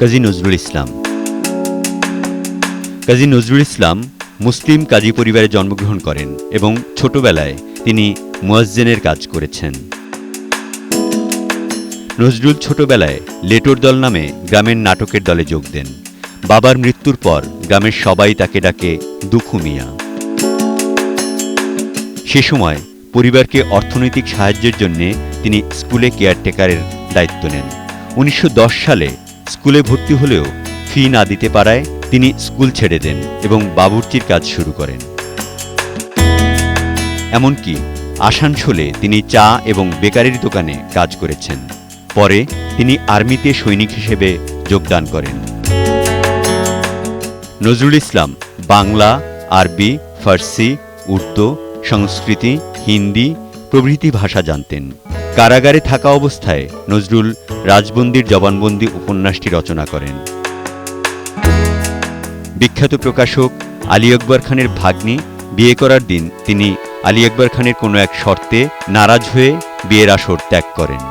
কাজী নজরুল ইসলাম। কাজী নজরুল ইসলাম মুসলিম কাজী পরিবারে জন্মগ্রহণ করেন এবং ছোটবেলায় তিনি মুয়াজ্জেনের কাজ করেছেন। নজরুল ছোটবেলায় লেটোর দল নামে গ্রামের নাটকের দলে যোগ দেন। বাবার মৃত্যুর পর গ্রামের সবাই তাকে ডাকে দুখু মিয়া। সে সময় পরিবারকে অর্থনৈতিক সাহায্যের জন্য তিনি স্কুলে কেয়ারটেকারের দায়িত্ব নেন। উনিশশো দশ সালে স্কুলে ভর্তি হলেও ফি না দিতে পারায় তিনি স্কুল ছেড়ে দেন এবং বাবুর্চির কাজ শুরু করেন। এমনকি আসানসোলে তিনি চা এবং বেকারির দোকানে কাজ করেছেন। পরে তিনি আর্মিতে সৈনিক হিসেবে যোগদান করেন। নজরুল ইসলাম বাংলা, আরবি, ফার্সি, উর্দু, সংস্কৃতি, হিন্দি প্রভৃতি ভাষা জানতেন। কারাগারে থাকা অবস্থায় নজরুল রাজবন্দির জবানবন্দি উপন্যাসটি রচনা করেন। বিখ্যাত প্রকাশক আলী আকবর খানের ভাগ্নি বিয়ে করার দিন তিনি আলী আকবর খানের কোনো এক শর্তে নারাজ হয়ে বিয়ের আসর ত্যাগ করেন।